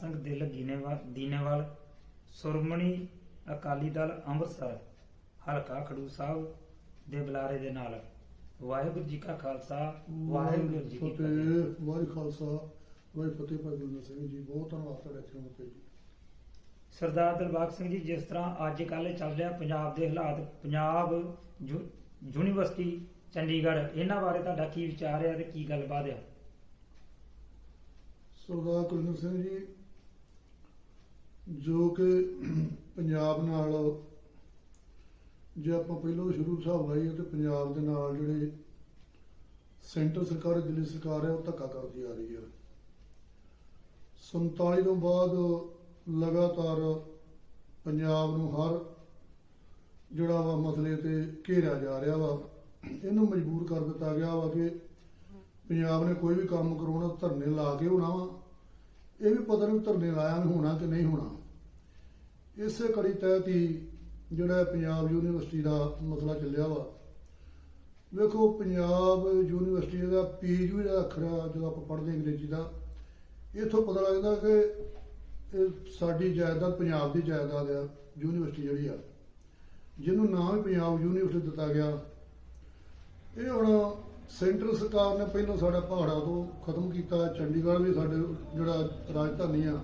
ਸਿੰਘ ਦਿਲ ਗੀਨੇਵਾਲ ਦੀਨੇਵਾਲ ਸੁਰਮਣੀ ਅਕਾਲੀ ਦਲ ਅੰਮ੍ਰਿਤਸਰ ਹਲਕਾ ਖਡੂਰ ਸਾਹਿਬ ਦੇ ਬੁਲਾਰੇ ਦੇ ਨਾਲ। ਵਾਹਿਗੁਰੂ ਜੀ ਕਾ ਖਾਲਸਾ ਵਾਹਿਗੁਰੂ ਜੀ ਕੀ ਫਤਿਹ। ਵਾਹਿਗੁਰੂ ਖਾਲਸਾ ਵਾਹਿਗੁਰੂ ਫਤਿਹ ਭਾਈ ਗੁਰਨਾਮ ਸਿੰਘ ਜੀ ਬਹੁਤ ਧੰਨਵਾਦ ਤੁਹਾਡਾ ਇੱਥੇ ਆਉਣ ਤੇ ਜੀ। ਸਰਦਾਰ ਦਿਲਬਾਗ ਸਿੰਘ ਜੀ ਜਿਸ ਤਰ੍ਹਾਂ ਅੱਜ ਕੱਲ੍ਹ ਚੱਲ ਰਿਹਾ ਪੰਜਾਬ ਦੇ ਹਾਲਾਤ ਪੰਜਾਬ ਯੂਨੀਵਰਸਿਟੀ ਚੰਡੀਗੜ੍ਹ ਇਹਨਾਂ ਬਾਰੇ ਤੁਹਾਡਾ ਕੀ ਵਿਚਾਰ ਹੈ ਤੇ ਕੀ ਗੱਲਬਾਤ ਹੈ? ਸਰਦਾਰ ਕੁਲਵਿੰਦਰ ਸਿੰਘ ਜੀ ਜੋ ਕਿ ਪੰਜਾਬ ਨਾਲ ਜੇ ਆਪਾਂ ਪਹਿਲਾਂ ਸ਼ੁਰੂ ਹਿਸਾਬ ਲਾਈਏ ਤੇ ਪੰਜਾਬ ਦੇ ਨਾਲ ਜਿਹੜੇ ਸੈਂਟਰ ਸਰਕਾਰ, ਦਿੱਲੀ ਸਰਕਾਰ ਹੈ, ਉਹ ਧੱਕਾ ਕਰਦੀ ਆ ਰਹੀ ਹੈ। 47 ਤੋਂ ਬਾਅਦ ਲਗਾਤਾਰ ਪੰਜਾਬ ਨੂੰ ਹਰ ਜਿਹੜਾ ਵਾ ਮਸਲੇ ਤੇ ਘੇਰਿਆ ਜਾ ਰਿਹਾ ਵਾ, ਇਹਨੂੰ ਮਜਬੂਰ ਕਰ ਦਿੱਤਾ ਗਿਆ ਵਾ ਕਿ ਪੰਜਾਬ ਨੇ ਕੋਈ ਵੀ ਕੰਮ ਕਰਾਉਣਾ, ਧਰਨੇ ਲਾ ਕੇ ਹੋਣਾ ਵਾ। ਇਹ ਵੀ ਪਤਾ ਨਹੀਂ ਧਰਨੇ ਲਾਇਆ ਨੂੰ ਹੋਣਾ ਕਿ ਨਹੀਂ ਹੋਣਾ। ਇਸੇ ਕੜੀ ਤਹਿਤ ਹੀ ਜਿਹੜਾ ਪੰਜਾਬ ਯੂਨੀਵਰਸਿਟੀ ਦਾ ਮਸਲਾ ਚੱਲਿਆ ਵਾ। ਵੇਖੋ ਪੰਜਾਬ ਯੂਨੀਵਰਸਿਟੀ ਦਾ ਪੀਯੂ ਦਾ ਅੱਖਰ ਆ, ਜਦੋਂ ਆਪਾਂ ਪੜ੍ਹਦੇ ਅੰਗਰੇਜ਼ੀ ਦਾ। ਇਥੋਂ ਪਤਾ ਲੱਗਦਾ ਕਿ ਇਹ ਸਾਡੀ ਜਾਇਦਾਦ ਪੰਜਾਬ ਦੀ ਜਾਇਦਾਦ ਆ ਯੂਨੀਵਰਸਿਟੀ ਜਿਹੜੀ ਆ। ਜਿਹਨੂੰ ਨਾਮ ਹੀ ਪੰਜਾਬ ਯੂਨੀਵਰਸਿਟੀ ਦਿੱਤਾ ਗਿਆ। ਇਹ ਹੁਣ ਸੈਂਟਰ ਸਰਕਾਰ ਨੇ ਪਹਿਲਾਂ ਸਾਡਾ ਪਹਾੜਾ ਤੋਂ ਖਤਮ ਕੀਤਾ, ਚੰਡੀਗੜ੍ਹ ਵੀ ਸਾਡੇ ਜਿਹੜਾ ਰਾਜਧਾਨੀ ਆ,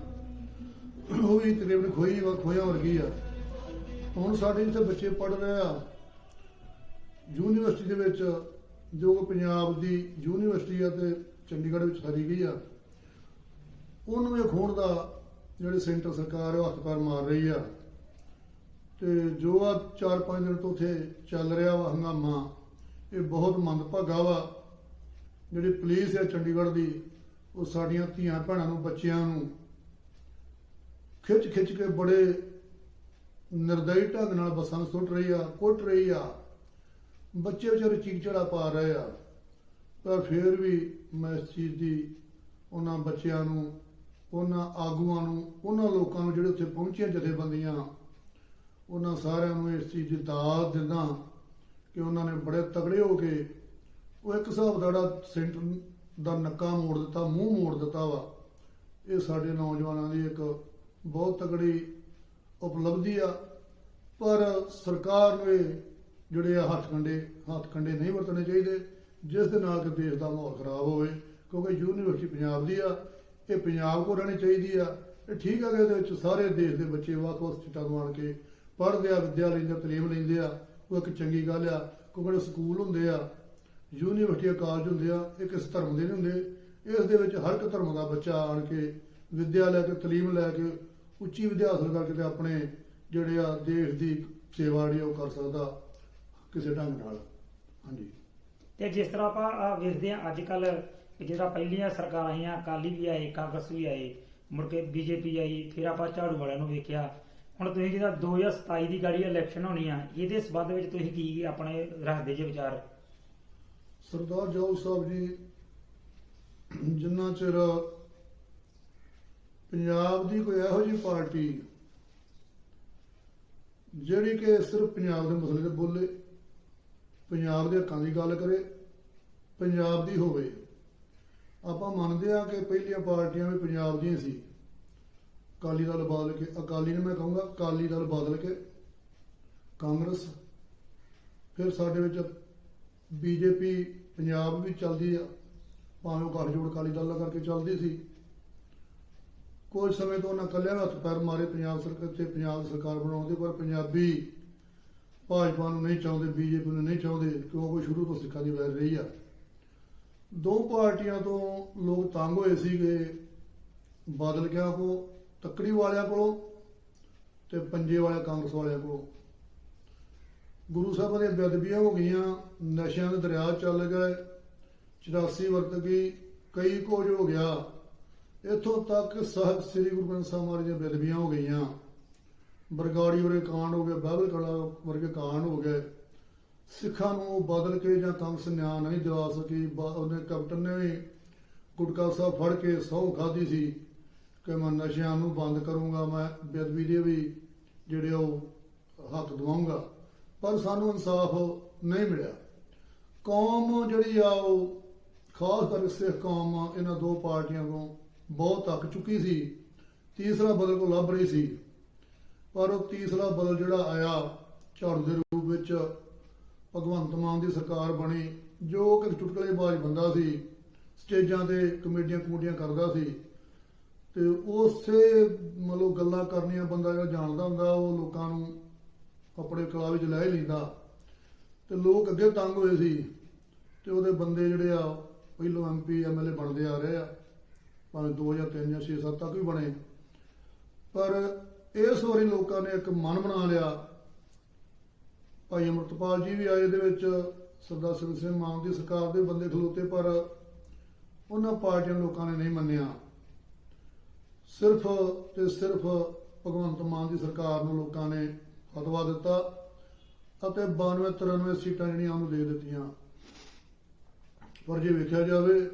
ਉਹ ਵੀ ਤਕਰੀਬਨ ਖੋਈ ਵਾ ਖੋਇਆ ਵਰਗੀ ਆ। ਹੁਣ ਸਾਡੇ ਜਿੱਥੇ ਬੱਚੇ ਪੜ੍ਹ ਰਹੇ ਆ। ਯੂਨੀਵਰਸਿਟੀ ਦੇ ਵਿੱਚ ਜੋ ਪੰਜਾਬ ਦੀ ਯੂਨੀਵਰਸਿਟੀ ਆ ਤੇ ਚੰਡੀਗੜ੍ਹ ਵਿੱਚ ਖਰੀ ਗਈ ਆ, ਉਹਨੂੰ ਇਹ ਖੋਣ ਦਾ ਜਿਹੜੇ ਸੈਂਟਰ ਸਰਕਾਰ ਆ, ਉਹ ਹੱਥ ਪੈਰ ਮਾਰ ਰਹੀ ਆ। ਤੇ ਜੋ ਆ 4-5 ਦਿਨ ਤੋਂ ਉੱਥੇ ਚੱਲ ਰਿਹਾ ਵਾ ਹੰਗਾਮਾ ਇਹ ਬਹੁਤ ਮੰਦਭਾਗਾ ਵਾ। ਜਿਹੜੀ ਪੁਲਿਸ ਹੈ ਚੰਡੀਗੜ੍ਹ ਦੀ, ਉਹ ਸਾਡੀਆਂ ਧੀਆਂ ਭੈਣਾਂ ਨੂੰ, ਬੱਚਿਆਂ ਨੂੰ ਖਿੱਚ ਖਿੱਚ ਕੇ ਬੜੇ ਨਿਰਦਈ ਢੰਗ ਨਾਲ ਬੱਸਾਂ ਨੂੰ ਸੁੱਟ ਰਹੀ ਆ, ਕੁੱਟ ਰਹੀ ਆ। ਬੱਚੇ ਵਿਚਾਰੇ ਚੀਕ ਚੜਾ ਪਾ ਰਹੇ ਆ। ਪਰ ਫਿਰ ਵੀ ਮੈਂ ਇਸ ਚੀਜ਼ ਦੀ ਉਹਨਾਂ ਬੱਚਿਆਂ ਨੂੰ, ਉਹਨਾਂ ਆਗੂਆਂ ਨੂੰ, ਉਹਨਾਂ ਲੋਕਾਂ ਨੂੰ ਜਿਹੜੇ ਉੱਥੇ ਪਹੁੰਚੀਆਂ ਜਥੇਬੰਦੀਆਂ, ਉਹਨਾਂ ਸਾਰਿਆਂ ਨੂੰ ਇਸ ਚੀਜ਼ ਦੀ ਦਾਦ ਦਿੰਦਾ ਕਿ ਉਹਨਾਂ ਨੇ ਬੜੇ ਤਗੜੇ ਹੋ ਕੇ ਉਹ ਇੱਕ ਹਿਸਾਬ ਦਾ ਜਿਹੜਾ ਸੈਂਟਰ ਦਾ ਨੱਕਾ ਮੋੜ ਦਿੱਤਾ, ਮੂੰਹ ਮੋੜ ਦਿੱਤਾ ਵਾ। ਇਹ ਸਾਡੇ ਨੌਜਵਾਨਾਂ ਦੀ ਇੱਕ ਬਹੁਤ ਤਗੜੀ ਉਪਲਬਧੀ ਆ। ਪਰ ਸਰਕਾਰ ਨੂੰ ਇਹ ਜਿਹੜੇ ਆ ਹੱਥ ਕੰਡੇ ਹੱਥ ਕੰਡੇ ਨਹੀਂ ਵਰਤਣੇ ਚਾਹੀਦੇ, ਜਿਸ ਦੇ ਨਾਲ ਕਿ ਦੇਸ਼ ਦਾ ਮਾਹੌਲ ਖਰਾਬ ਹੋਵੇ, ਕਿਉਂਕਿ ਯੂਨੀਵਰਸਿਟੀ ਪੰਜਾਬ ਦੀ ਆ, ਇਹ ਪੰਜਾਬ ਕੋਲ ਰਹਿਣੀ ਚਾਹੀਦੀ ਆ। ਇਹ ਠੀਕ ਆ ਕਿ ਇਹਦੇ ਵਿੱਚ ਸਾਰੇ ਦੇਸ਼ ਦੇ ਬੱਚੇ ਵੱਖ-ਵੱਖ ਸਟੇਟਾਂ ਤੋਂ ਆਣ ਕੇ ਪੜ੍ਹਦੇ ਆ ਵਿਦਿਆ ਲੈਂਦੇ ਆ ਤਾਲੀਮ ਲੈਂਦੇ ਆ। ਉਹ ਇੱਕ ਚੰਗੀ ਗੱਲ ਆ ਕਿਉਂਕਿ ਸਕੂਲ ਹੁੰਦੇ ਆ, ਯੂਨੀਵਰਸਿਟੀ ਕਾਲਜ ਹੁੰਦੇ ਆ, ਇਹ ਕਿਸ ਧਰਮ ਦੇ ਨਹੀਂ ਹੁੰਦੇ। ਇਸ ਦੇ ਵਿੱਚ ਹਰ ਇੱਕ ਧਰਮ ਦਾ ਬੱਚਾ ਆਣ ਕੇ ਵਿਦਿਆ ਲੈ ਕੇ, ਤਾਲੀਮ ਲੈ ਕੇ, ਉੱਚੀ ਵਿਦਿਆ ਹਾਸਲ ਕਰਕੇ ਤੇ ਆਪਣੇ ਜਿਹੜੇ ਆ ਦੇਸ਼ ਦੀ ਸੇਵਾ ਜਿਹੜੀ ਉਹ ਕਰ ਸਕਦਾ ਕਿਸੇ ਢੰਗ ਨਾਲ। ਹਾਂਜੀ। ਤੇ ਜਿਸ ਤਰ੍ਹਾਂ ਆਪਾਂ ਆ ਵੇਖਦੇ ਆ ਅੱਜ ਕੱਲ ਜਿਹੜਾ ਪਹਿਲੀਆਂ ਸਰਕਾਰਾਂ ਆਈਆਂ, ਅਕਾਲੀ ਵੀ ਆਏ, ਕਾਂਗਰਸ ਵੀ ਆਏ, ਮੁੜ ਕੇ ਬੀਜੇਪੀ ਆਈ, ਫਿਰ ਆਪਾਂ ਝਾੜੂ ਵਾਲਿਆਂ ਨੂੰ ਵੇਖਿਆ। ਹੁਣ ਤੁਸੀਂ ਜਿਹੜਾ 2027 ਦੀ ਗਾੜੀ ਇਲੈਕਸ਼ਨ ਹੋਣੀ ਆ, ਇਹਦੇ ਸਬੰਧ ਵਿੱਚ ਤੁਸੀਂ ਕੀ ਆਪਣੇ ਰੱਖਦੇ ਜੇ ਵਿਚਾਰ? ਸਰਦਾਰ ਜਾਉ ਸਾਹਿਬ ਜੀ, ਜਿੰਨਾ ਚਿਰ ਪੰਜਾਬ ਦੀ ਕੋਈ ਇਹੋ ਜਿਹੀ ਪਾਰਟੀ ਜਿਹੜੀ ਕਿ ਸਿਰਫ ਪੰਜਾਬ ਦੇ ਮਸਲੇ ਤੇ ਬੋਲੇ, ਪੰਜਾਬ ਦੇ ਹੱਕਾਂ ਦੀ ਗੱਲ ਕਰੇ, ਪੰਜਾਬ ਦੀ ਹੋਵੇ, ਆਪਾਂ ਮੰਨਦੇ ਆ ਕਿ ਪਹਿਲੀਆਂ ਪਾਰਟੀਆਂ ਵੀ ਪੰਜਾਬ ਦੀਆਂ ਸੀ। ਅਕਾਲੀ ਦਲ ਬਦਲ ਕੇ, ਅਕਾਲੀ ਨੂੰ ਮੈਂ ਕਹੂੰਗਾ ਅਕਾਲੀ ਦਲ ਬਦਲ ਕੇ, ਕਾਂਗਰਸ। ਫਿਰ ਸਾਡੇ ਵਿੱਚ ਬੀਜੇਪੀ ਪੰਜਾਬ ਵੀ ਚੱਲਦੀ ਆ, ਭਾਵੇਂ ਉਹ ਗੱਠਜੋੜ ਅਕਾਲੀ ਦਲ ਨਾਲ ਕਰਕੇ ਚੱਲਦੀ ਸੀ। ਕੁਝ ਸਮੇਂ ਤੋਂ ਉਹਨਾਂ ਕੱਲਿਆਂ ਹੱਥ ਪੈਰ ਮਾਰੇ ਪੰਜਾਬ ਸਰਕਾਰ ਤੇ ਪੰਜਾਬ ਸਰਕਾਰ ਬਣਾਉਂਦੇ, ਪਰ ਪੰਜਾਬੀ ਭਾਜਪਾ ਨੂੰ ਨਹੀਂ ਚਾਹੁੰਦੇ, ਬੀਜੇਪੀ ਨੂੰ ਨਹੀਂ ਚਾਹੁੰਦੇ, ਕਿਉਂਕਿ ਸ਼ੁਰੂ ਤੋਂ ਸਿੱਖਾਂ ਦੀ ਵੈਰ ਰਹੀ ਆ। ਦੋ ਪਾਰਟੀਆਂ ਤੋਂ ਲੋਕ ਤੰਗ ਹੋਏ ਸੀਗੇ, ਬਾਦਲ ਗਿਆ ਕੋ ਤੱਕੜੀ ਵਾਲਿਆਂ ਕੋਲੋਂ ਤੇ ਪੰਜੇ ਵਾਲੇ ਕਾਂਗਰਸ ਵਾਲਿਆਂ ਕੋਲੋਂ। ਗੁਰੂ ਸਾਹਿਬਾਂ ਦੀਆਂ ਬੇਅਦਬੀਆਂ ਹੋ ਗਈਆਂ, ਨਸ਼ਿਆਂ ਦੇ ਦਰਿਆ ਚੱਲ ਗਏ 84 ਵਰਤ ਗਈ, ਕਈ ਕੁਝ ਹੋ ਗਿਆ। ਇੱਥੋਂ ਤੱਕ ਸਾਹਿਬ ਸ੍ਰੀ ਗੁਰੂ ਗ੍ਰੰਥ ਸਾਹਿਬ ਮਹਾਰਾਜ ਦੀਆਂ ਬੇਅਦਬੀਆਂ ਹੋ ਗਈਆਂ। ਬਰਗਾੜੀ ਵਰਗੇ ਕਾਂਡ ਹੋ ਗਏ ਬਾਈਬਲ ਕਲਾ ਵਰਗੇ ਕਾਂਡ ਹੋ ਗਏ। ਸਿੱਖਾਂ ਨੂੰ ਬਦਲ ਕੇ ਜਾਂ ਕਾਂਗਰਸ ਨਿਆਂ ਨਹੀਂ ਦਿਵਾ ਸਕੀ ਉਹਨੇ ਕੈਪਟਨ ਨੇ ਵੀ ਗੁਟਕਾ ਸਾਹਿਬ ਫੜ ਕੇ ਸਹੁੰ ਖਾਧੀ ਸੀ। ਕਿ ਮੈਂ ਨਸ਼ਿਆਂ ਨੂੰ ਬੰਦ ਕਰੂੰਗਾ, ਮੈਂ ਬੇਅਦਬੀ ਦੇ ਵੀ ਜਿਹੜੇ ਉਹ ਹੱਕ ਦਵਾਉਂਗਾ, ਪਰ ਸਾਨੂੰ ਇਨਸਾਫ ਨਹੀਂ ਮਿਲਿਆ। ਕੌਮ ਜਿਹੜੀ ਆ ਉਹ ਖਾਸ ਕਰਕੇ ਸਿੱਖ ਕੌਮ ਇਹਨਾਂ ਦੋ ਪਾਰਟੀਆਂ ਤੋਂ ਬਹੁਤ ਤੱਕ ਚੁੱਕੀ ਸੀ, ਤੀਸਰਾ ਬਦਲ ਕੋ ਲੱਭ ਰਹੀ ਸੀ, ਪਰ ਉਹ ਤੀਸਰਾ ਬਦਲ ਜਿਹੜਾ ਆਇਆ, ਝਾੜੂ ਦੇ ਰੂਪ ਵਿੱਚ ਭਗਵੰਤ ਮਾਨ ਦੀ ਸਰਕਾਰ ਬਣੀ, ਜੋ ਕਿ ਚੁਟਕਲੇਬਾਜ਼ ਬੰਦਾ ਸੀ, ਸਟੇਜਾਂ ਤੇ ਕਮੇਡੀਆਂ ਕਮੂਡੀਆਂ ਕਰਦਾ ਸੀ ਤੇ ਉਸੇ ਮਤਲਬ ਗੱਲਾਂ ਕਰਨੀਆਂ ਬੰਦਾ ਜਿਹੜਾ ਜਾਣਦਾ ਹੁੰਦਾ, ਉਹ ਲੋਕਾਂ ਨੂੰ ਆਪਣੇ ਕਲਾ ਵਿੱਚ ਲੈ ਲੈਂਦਾ। ਤੇ ਲੋਕ ਅੱਗੇ ਤੰਗ ਹੋਏ ਸੀ। ਤੇ ਉਹਦੇ ਬੰਦੇ ਜਿਹੜੇ ਆ, ਪਹਿਲੋਂ ਐਮਪੀ ਐਮਐਲਏ ਬਣਦੇ ਆ ਰਹੇ ਆ। ਭਾਵੇਂ 2 ਜਾਂ 3 ਜਾਂ 6 7 ਤੱਕ ਵੀ ਬਣੇ। ਪਰ ਇਸ ਵਾਰੀ ਲੋਕਾਂ ਨੇ ਇੱਕ ਮਨ ਬਣਾ ਲਿਆ। ਭਾਈ ਅਮਰਤਪਾਲ ਜੀ ਵੀ ਆਏ ਇਹਦੇ ਵਿੱਚ, ਸਰਦਾਰ ਸਿੰਘ ਸਿੰਘ ਮਾਨ ਦੀ ਸਰਕਾਰ ਦੇ ਬੰਦੇ ਖਲੋਤੇ, ਪਰ ਉਹਨਾਂ ਪਾਰਟੀਆਂ ਲੋਕਾਂ ਨੇ ਨਹੀਂ ਮੰਨਿਆ। ਸਿਰਫ ਤੇ ਸਿਰਫ ਭਗਵੰਤ ਮਾਨ ਦੀ ਸਰਕਾਰ ਨੂੰ ਲੋਕਾਂ ਨੇ ਫਤਵਾ ਦਿੱਤਾ ਅਤੇ 92 93 ਸੀਟਾਂ ਜਿਹੜੀਆਂ ਉਹਨੂੰ ਦੇ ਦਿੱਤੀਆਂ। ਪਰ ਜੇ ਵੇਖਿਆ ਜਾਵੇ,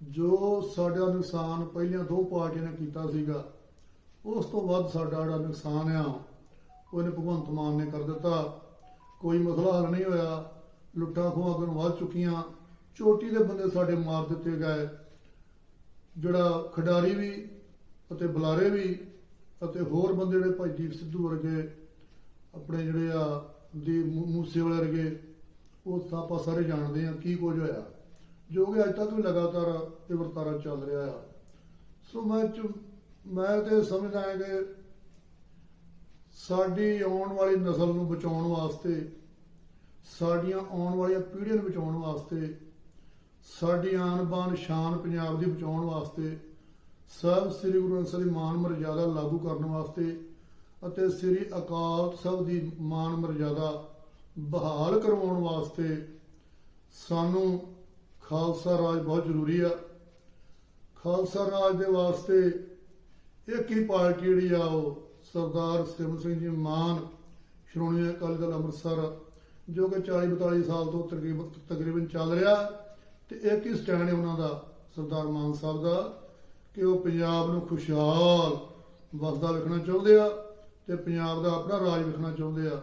ਜੋ ਸਾਡਾ ਨੁਕਸਾਨ ਪਹਿਲੀਆਂ ਦੋ ਪਾਰਟੀਆਂ ਨੇ ਕੀਤਾ ਸੀਗਾ, ਉਸ ਤੋਂ ਵੱਧ ਸਾਡਾ ਜਿਹੜਾ ਨੁਕਸਾਨ ਆ ਉਹਨੇ ਭਗਵੰਤ ਮਾਨ ਨੇ ਕਰ ਦਿੱਤਾ। ਕੋਈ ਮਸਲਾ ਹੱਲ ਨਹੀਂ ਹੋਇਆ ਲੁੱਟਾਂ ਖੋਹਾਂ ਅੱਗੇ ਵੱਧ ਚੁੱਕੀਆਂ, ਚੋਟੀ ਦੇ ਬੰਦੇ ਸਾਡੇ ਮਾਰ ਦਿੱਤੇ ਗਏ। ਜਿਹੜਾ ਖਿਡਾਰੀ ਵੀ ਅਤੇ ਬੁਲਾਰੇ ਵੀ ਅਤੇ ਹੋਰ ਬੰਦੇ ਜਿਹੜੇ ਭਾਈ ਦੀਪ ਸਿੱਧੂ ਵਰਗੇ ਆਪਣੇ ਜਿਹੜੇ ਆ ਦੀ ਮੂ- ਮੂਸੇ ਵਾਲੇ ਵਰਗੇ, ਉਹ ਤਾਂ ਆਪਾਂ ਸਾਰੇ ਜਾਣਦੇ ਆ ਕੀ ਕੁਝ ਹੋਇਆ। ਜੋ ਕਿ ਅੱਜ ਤੱਕ ਵੀ ਲਗਾਤਾਰ ਇਹ ਵਰਤਾਰਾ ਚੱਲ ਰਿਹਾ ਆ। ਸੋ ਮੈਂ ਮੈਂ ਤੇ ਸਮਝਦਾ ਹਾਂ ਕਿ ਸਾਡੀ ਆਉਣ ਵਾਲੀ ਨਸਲ ਨੂੰ ਬਚਾਉਣ ਵਾਸਤੇ, ਸਾਡੀਆਂ ਆਉਣ ਵਾਲੀਆਂ ਪੀੜ੍ਹੀਆਂ ਨੂੰ ਬਚਾਉਣ ਵਾਸਤੇ ਸਾਡੀ ਆਨ ਬਾਨ ਸ਼ਾਨ ਪੰਜਾਬ ਦੀ ਬਚਾਉਣ ਵਾਸਤੇ ਸਭ ਸ੍ਰੀ ਗੁਰੂ ਗ੍ਰੰਥ ਸਾਹਿਬ ਦੀ ਮਾਨ ਮਰਜ਼ਾਦਾ ਲਾਗੂ ਕਰਨ ਵਾਸਤੇ ਅਤੇ ਸ੍ਰੀ ਅਕਾਲ ਸਾਹਿਬ ਦੀ ਮਾਨ ਮਰਜ਼ਾਦਾ ਬਹਾਲ ਕਰਵਾਉਣ ਵਾਸਤੇ ਸਾਨੂੰ ਖਾਲਸਾ ਰਾਜ ਬਹੁਤ ਜ਼ਰੂਰੀ ਆ। ਖਾਲਸਾ ਰਾਜ ਦੇ ਵਾਸਤੇ ਇੱਕ ਹੀ ਪਾਰਟੀ ਜਿਹੜੀ ਆ ਉਹ ਸਰਦਾਰ ਸਿਮਰਨ ਸਿੰਘ ਜੀ ਮਾਨ ਸ਼੍ਰੋਮਣੀ ਅਕਾਲੀ ਦਲ ਅੰਮ੍ਰਿਤਸਰ, ਜੋ ਕਿ 40 42 ਸਾਲ ਤੋਂ ਤਕਰੀਬਨ ਤਕਰੀਬਨ ਚੱਲ ਰਿਹਾ। ਤੇ ਇੱਕ ਹੀ ਸਟੈਂਡ ਹੈ ਉਹਨਾਂ ਦਾ ਸਰਦਾਰ ਮਾਨ ਸਾਹਿਬ ਦਾ ਕਿ ਉਹ ਪੰਜਾਬ ਨੂੰ ਖੁਸ਼ਹਾਲ ਵਸਦਾ ਵੇਖਣਾ ਚਾਹੁੰਦੇ ਆ ਤੇ ਪੰਜਾਬ ਦਾ ਆਪਣਾ ਰਾਜ ਵੇਖਣਾ ਚਾਹੁੰਦੇ ਆ।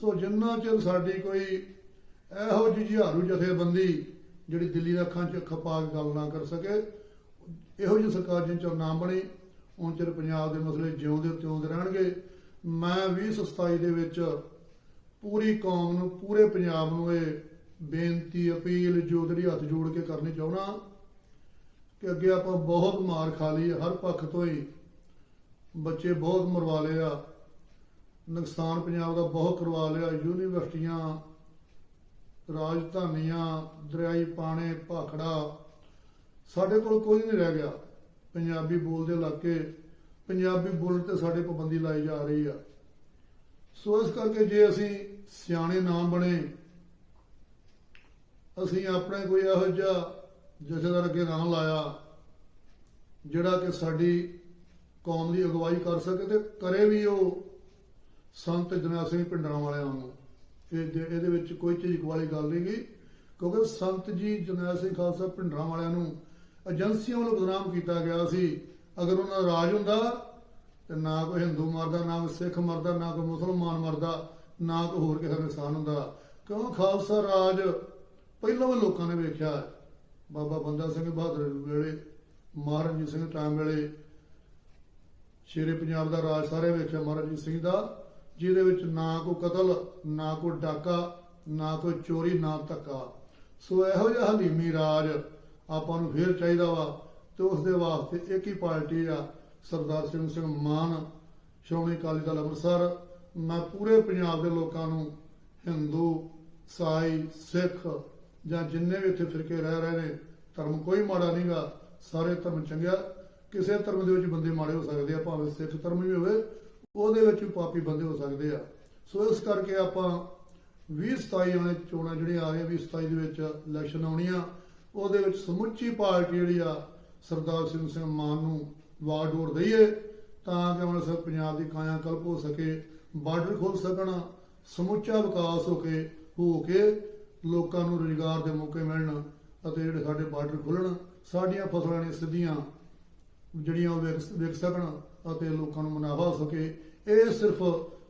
ਸੋ ਜਿੰਨਾ ਚਿਰ ਸਾਡੀ ਕੋਈ ਇਹੋ ਜਿਹੀ ਹਜ਼ਾਰੂ ਜਥੇਬੰਦੀ ਜਿਹੜੀ ਦਿੱਲੀ ਦੇ ਅੱਖਾਂ 'ਚ ਅੱਖਾਂ ਪਾ ਕੇ ਗੱਲ ਨਾ ਕਰ ਸਕੇ, ਇਹੋ ਜਿਹੀ ਸਰਕਾਰ ਜਿੰਨ ਚਿਰ ਨਾ ਬਣੀ ਉਨ ਚਿਰ ਪੰਜਾਬ ਦੇ ਮਸਲੇ ਜਿਉਂਦੇ ਤਿਉਂਦੇ ਰਹਿਣਗੇ। ਮੈਂ 2027 ਦੇ ਵਿੱਚ ਪੂਰੀ ਕੌਮ ਨੂੰ, ਪੂਰੇ ਪੰਜਾਬ ਨੂੰ ਇਹ ਬੇਨਤੀ ਅਪੀਲ ਜੋ ਹੱਥ ਜੋੜ ਕੇ ਕਰਨੀ ਚਾਹਣਾ ਕਿ ਅੱਗੇ ਆਪਾਂ ਬਹੁਤ ਮਾਰ ਖਾ ਲਈ, ਹਰ ਪੱਖ ਤੋਂ ਹੀ ਬੱਚੇ ਬਹੁਤ ਮਰਵਾ ਲਏ ਆ। ਨੁਕਸਾਨ ਪੰਜਾਬ ਦਾ ਬਹੁਤ ਕਰਵਾ ਲਿਆ। ਯੂਨੀਵਰਸਿਟੀਆਂ, ਰਾਜਧਾਨੀਆਂ, ਦਰਿਆਈ ਪਾਣੇ, ਭਾਖੜਾ ਸਾਡੇ ਕੋਲ ਕੋਈ ਨਹੀਂ ਰਹਿ ਗਿਆ। ਪੰਜਾਬੀ ਬੋਲਦੇ ਇਲਾਕੇ, ਪੰਜਾਬੀ ਬੋਲਣ ਤੇ ਸਾਡੇ ਪਾਬੰਦੀ ਲਾਈ ਜਾ ਰਹੀ ਆ। ਸੋ ਇਸ ਕਰਕੇ ਜੇ ਅਸੀਂ ਸਿਆਣੇ ਨਾ ਬਣੇ ਅਸੀਂ ਆਪਣੇ ਕੋਈ ਇਹੋ ਜਿਹਾ ਜਥੇਦਾਰ ਅੱਗੇ ਨਾਂ ਲਾਇਆ, ਜਿਹੜਾ ਕਿ ਸਾਡੀ ਕੌਮ ਦੀ ਅਗਵਾਈ ਕਰ ਸਕੇ ਤੇ ਕਰੇ ਵੀ ਉਹ ਸੰਤ ਜਨਾ ਸਿੰਘ ਪਿੰਡਰਾਂ ਵਾਲਿਆਂ ਨੂੰ। ਇਹ ਇਹਦੇ ਵਿੱਚ ਕੋਈ ਝਿਜਕ ਵਾਲੀ ਗੱਲ ਨਹੀਂ ਗਈ, ਕਿਉਂਕਿ ਸੰਤ ਜੀ ਜਰਨੈਲ ਸਿੰਘ ਖਾਲਸਾ ਪਿੰਡਰਾਂ ਵਾਲਿਆਂ ਨੂੰ ਏਜੰਸੀਆਂ ਵੱਲੋਂ ਬਦਨਾਮ ਕੀਤਾ ਗਿਆ ਸੀ। ਅਗਰ ਉਹਨਾਂ ਦਾ ਰਾਜ ਹੁੰਦਾ ਤੇ ਨਾ ਕੋਈ ਹਿੰਦੂ ਮਰਦਾ, ਨਾ ਕੋਈ ਸਿੱਖ ਮਰਦਾ, ਨਾ ਕੋਈ ਮੁਸਲਮਾਨ ਮਰਦਾ, ਨਾ ਕੋਈ ਹੋਰ ਕਿਸੇ ਦਾ ਨੁਕਸਾਨ ਹੁੰਦਾ। ਕਿਉਂ ਖਾਲਸਾ ਰਾਜ ਪਹਿਲਾਂ ਵੀ ਲੋਕਾਂ ਨੇ ਵੇਖਿਆ ਬਾਬਾ ਬੰਦਾ ਸਿੰਘ ਬਹਾਦਰ ਵੇਲੇ, ਮਹਾਰਾਜਾ ਸਿੰਘ ਟਾਈਮ ਵੇਲੇ, ਸ਼ੇਰੇ ਪੰਜਾਬ ਦਾ ਰਾਜ ਸਾਰੇ ਵੇਖਿਆ ਮਹਾਰਾਜਾ ਸਿੰਘ ਦਾ, ਜਿਹਦੇ ਵਿੱਚ ਨਾ ਕੋਈ ਕਤਲ, ਨਾ ਕੋਈ ਡਾਕਾ, ਨਾ ਕੋਈ ਚੋਰੀ, ਨਾ ਧੱਕਾ। ਸੋ ਇਹੋ ਜਿਹਾ ਹਲੀਮੀ ਰਾਜ ਆਪਾਂ ਨੂੰ ਫੇਰ ਚਾਹੀਦਾ ਵਾ ਤੇ ਉਸ ਦੇ ਵਾਸਤੇ ਇੱਕ ਹੀ ਪਾਰਟੀ ਆ, ਸਰਦਾਰ ਸਿੰਘ ਸਿੰਘ ਮਾਨ, ਸ਼੍ਰੋਮਣੀ ਅਕਾਲੀ ਦਲ ਅੰਮ੍ਰਿਤਸਰ। ਮੈਂ ਪੂਰੇ ਪੰਜਾਬ ਦੇ ਲੋਕਾਂ ਨੂੰ ਹਿੰਦੂ, ਸਾਈ, ਸਿੱਖ ਜਾਂ ਜਿੰਨੇ ਵੀ ਇੱਥੇ ਫਿਰਕੇ ਰਹਿ ਰਹੇ ਨੇ, ਧਰਮ ਕੋਈ ਮਾੜਾ ਨਹੀਂਗਾ, ਸਾਰੇ ਧਰਮ ਚੰਗਿਆ ਕਿਸੇ ਧਰਮ ਦੇ ਵਿੱਚ ਬੰਦੇ ਮਾੜੇ ਹੋ ਸਕਦੇ ਆ, ਭਾਵੇਂ ਸਿੱਖ ਧਰਮ ਵੀ ਹੋਵੇ, ਉਹਦੇ ਵਿੱਚ ਵੀ ਪਾਪੀ ਬੰਦੇ ਹੋ ਸਕਦੇ ਆ। ਸੋ ਇਸ ਕਰਕੇ ਆਪਾਂ 2027 ਵਾਲੇ ਚੋਣਾਂ ਜਿਹੜੀਆਂ ਆ ਰਹੀਆਂ 2027 ਦੇ ਵਿੱਚ ਇਲੈਕਸ਼ਨ ਆਉਣੀਆਂ। ਉਹਦੇ ਵਿੱਚ ਸਮੁੱਚੀ ਪਾਰਟੀ ਜਿਹੜੀ ਆ, ਸਰਦਾਰ ਸਿੰਘ ਸਿੰਘ ਮਾਨ ਨੂੰ ਵਾਰਡ ਡੋਰ ਦਈਏ, ਤਾਂ ਕਿ ਹੁਣ ਸਭ ਪੰਜਾਬ ਦੀ ਕਾਇਆ ਕਲਪ ਹੋ ਸਕੇ, ਬਾਰਡਰ ਖੋਲ ਸਕਣ, ਸਮੁੱਚਾ ਵਿਕਾਸ ਹੋ ਕੇ ਹੋ ਕੇ ਲੋਕਾਂ ਨੂੰ ਰੁਜ਼ਗਾਰ ਦੇ ਮੌਕੇ ਮਿਲਣ ਅਤੇ ਜਿਹੜੇ ਸਾਡੇ ਬਾਰਡਰ ਖੁੱਲਣ ਸਾਡੀਆਂ ਫਸਲਾਂ ਨੇ ਸਿੱਧੀਆਂ ਜਿਹੜੀਆਂ ਉਹ ਵਿਕ ਵਿਕ ਸਕਣ ਅਤੇ ਲੋਕਾਂ ਨੂੰ ਮੁਨਾਫਾ ਹੋ ਸਕੇ। ਇਹ ਸਿਰਫ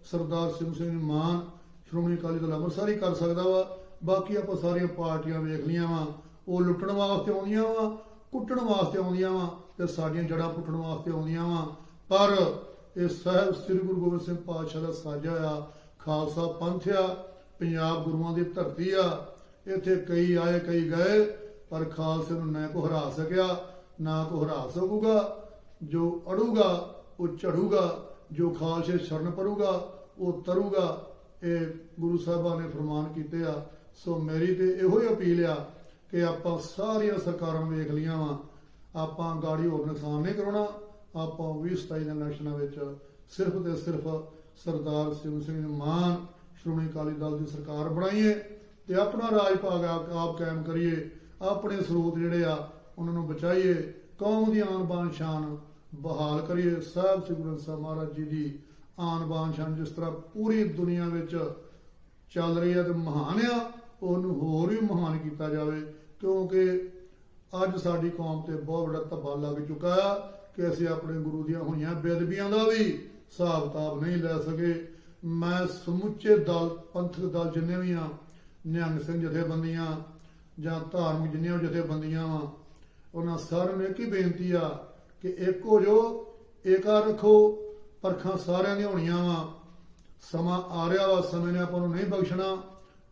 ਸਰਦਾਰ ਸਿੰਘ ਸਿੰਘ ਮਾਨ ਸ਼੍ਰੋਮਣੀ ਅਕਾਲੀ ਦਲ ਅੰਮ੍ਰਿਤਸਰ ਹੀ ਕਰ ਸਕਦਾ ਵਾ। ਬਾਕੀ ਆਪਾਂ ਸਾਰੀਆਂ ਪਾਰਟੀਆਂ ਵੇਖ ਲੀਆਂ ਵਾ। ਉਹ ਲੁੱਟਣ ਵਾਸਤੇ ਆਉਂਦੀਆਂ ਵਾ, ਕੁੱਟਣ ਵਾਸਤੇ ਆਉਂਦੀਆਂ ਵਾ ਤੇ ਸਾਡੀਆਂ ਜੜ੍ਹਾਂ ਪੁੱਟਣ ਵਾਸਤੇ ਆਉਂਦੀਆਂ ਵਾ। ਪਰ ਇਹ ਸਾਹਿਬ ਸ੍ਰੀ ਗੁਰੂ ਗੋਬਿੰਦ ਸਿੰਘ ਪਾਤਸ਼ਾਹ ਦਾ ਸਾਜਾ ਆ ਖਾਲਸਾ ਪੰਥ ਆ। ਪੰਜਾਬ ਗੁਰੂਆਂ ਦੀ ਧਰਤੀ ਆ, ਇੱਥੇ ਕਈ ਆਏ, ਕਈ ਗਏ, ਪਰ ਖਾਲਸੇ ਨੂੰ ਨਾ ਕੋ ਹਰਾ ਸਕਿਆ, ਨਾ ਕੋ ਹਰਾ ਸਕੂਗਾ। ਜੋ ਅੜੂਗਾ, ਉਹ ਚੜੂਗਾ ਜੋ ਖਾਲਸੇ ਸ਼ਰਨ ਪਰੂਗਾ ਉਹ ਤਰੂਗਾ। ਇਹ ਗੁਰੂ ਸਾਹਿਬਾਨ ਨੇ ਫਰਮਾਨ ਕੀਤੇ ਆ। ਸੋ ਮੇਰੀ ਤੇ ਇਹੋ ਹੀ ਅਪੀਲ ਆ ਕਿ ਆਪਾਂ ਸਾਰੀਆਂ ਸਰਕਾਰਾਂ ਨੂੰ ਵੇਖ ਲੀਆਂ ਵਾ। ਆਪਾਂ ਗਾੜੀ ਹੋਰ ਨੁਕਸਾਨ ਨਹੀਂ ਕਰਾਉਣਾ। ਆਪਾਂ 2027 ਦੇ ਇਲੈਕਸ਼ਨਾਂ ਵਿੱਚ ਸਿਰਫ ਤੇ ਸਿਰਫ ਸਰਦਾਰ ਸਿਵ ਸਿੰਘ ਮਾਨ ਸ਼੍ਰੋਮਣੀ ਅਕਾਲੀ ਦਲ ਦੀ ਸਰਕਾਰ ਬਣਾਈਏ ਤੇ ਆਪਣਾ ਰਾਜ ਭਾਗ ਆਪ ਆਪ ਕਾਇਮ ਕਰੀਏ, ਆਪਣੇ ਸਰੋਤ ਜਿਹੜੇ ਆ, ਉਹਨਾਂ ਨੂੰ ਬਚਾਈਏ, ਕੌਮ ਦੀ ਆਨ ਬਾਨ ਸ਼ਾਨ ਬਹਾਲ ਕਰੀਏ। ਸਾਹਿਬ ਸ੍ਰੀ ਗੁਰੂ ਸਾਹਿਬ ਮਹਾਰਾਜ ਜੀ ਦੀ ਆਨ ਬਾਨ ਸ਼ਾਨ ਜਿਸ ਤਰ੍ਹਾਂ ਪੂਰੀ ਦੁਨੀਆ ਵਿੱਚ ਚੱਲ ਰਹੀ ਹੈ ਤੇ ਮਹਾਨ ਆ, ਉਹਨੂੰ ਹੋਰ ਵੀ ਮਹਾਨ ਕੀਤਾ ਜਾਵੇ। ਕਿਉਂਕਿ ਅੱਜ ਸਾਡੀ ਕੌਮ ਤੇ ਬਹੁਤ ਵੱਡਾ ਧੱਬਾ ਲੱਗ ਚੁੱਕਾ ਆ ਕਿ ਅਸੀਂ ਆਪਣੇ ਗੁਰੂ ਦੀਆਂ ਹੋਈਆਂ ਬੇਅਦਬੀਆਂ ਦਾ ਵੀ ਹਿਸਾਬ ਕਿਤਾਬ ਨਹੀਂ ਲੈ ਸਕੇ। ਮੈਂ ਸਮੁੱਚੇ ਦਲ, ਪੰਥਕ ਦਲ ਜਿੰਨੇ ਵੀ ਆ, ਨਿਹੰਗ ਸਿੰਘ ਜਥੇਬੰਦੀਆਂ ਜਾਂ ਧਾਰਮਿਕ ਜਿੰਨੀਆਂ ਵੀ ਜਥੇਬੰਦੀਆਂ ਵਾ, ਉਹਨਾਂ ਸਾਰਿਆਂ ਨੂੰ ਇੱਕ ਹੀ ਬੇਨਤੀ ਆ ਕਿ ਇੱਕ ਹੋ ਜੋ ਏਕਾ ਰੱਖੋ, ਪਰਖਾਂ ਸਾਰਿਆਂ ਦੀਆਂ ਹੋਣੀਆਂ ਵਾ। ਸਮਾਂ ਆ ਰਿਹਾ ਵਾ, ਸਮੇਂ ਨੇ ਆਪਾਂ ਨੂੰ ਨਹੀਂ ਬਖਸ਼ਣਾ।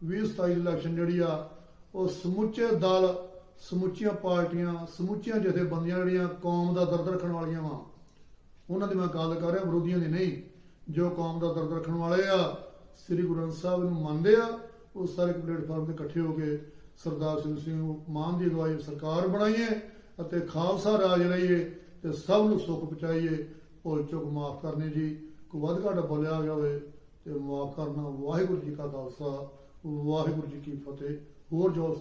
2027 ਇਲੈਕਸ਼ਨ ਜਿਹੜੀ ਆ, ਉਹ ਸਮੁੱਚੇ ਦਲ, ਸਮੁੱਚੀਆਂ ਪਾਰਟੀਆਂ, ਸਮੁੱਚੀਆਂ ਜਥੇਬੰਦੀਆਂ ਜਿਹੜੀਆਂ ਕੌਮ ਦਾ ਦਰਦ ਰੱਖਣ ਵਾਲੀਆਂ ਵਾ, ਉਹਨਾਂ ਦੀ ਮੈਂ ਗੱਲ ਕਰ ਰਿਹਾ, ਵਿਰੋਧੀਆਂ ਦੀ ਨਹੀਂ। ਜੋ ਕੌਮ ਦਾ ਦਰਦ ਰੱਖਣ ਵਾਲੇ ਆ, ਸ੍ਰੀ ਗੁਰੂ ਗ੍ਰੰਥ ਸਾਹਿਬ ਨੂੰ ਮੰਨਦੇ ਆ, ਉਹ ਸਾਰੇ ਪਲੇਟਫਾਰਮ ਤੇ ਇਕੱਠੇ ਹੋ ਕੇ ਸਰਦਾਰ ਸਿੰਘ ਸਿੰਘ ਮਾਨ ਦੀ ਅਗਵਾਈ ਸਰਕਾਰ ਬਣਾਈਏ ਅਤੇ ਖਾਲਸਾ ਰਾਜ ਲਈਏ ਤੇ ਸਭ ਨੂੰ ਸੁੱਖ ਪਹੁੰਚਾਈਏ। ਭੁੱਲ ਚੁੱਕ ਮਾਫ ਕਰਨੀ ਜੀ, ਕੋਈ ਵੱਧ ਘੱਟ ਬੋਲਿਆ ਗਿਆ ਹੋਵੇ ਤੇ ਮਾਫ ਕਰਨਾ ਵਾਹਿਗੁਰੂ ਜੀ ਕਾ ਖਾਲਸਾ, ਵਾਹਿਗੁਰੂ ਜੀ ਕੀ ਫਤਿਹ। ਹੋਰ ਜੋ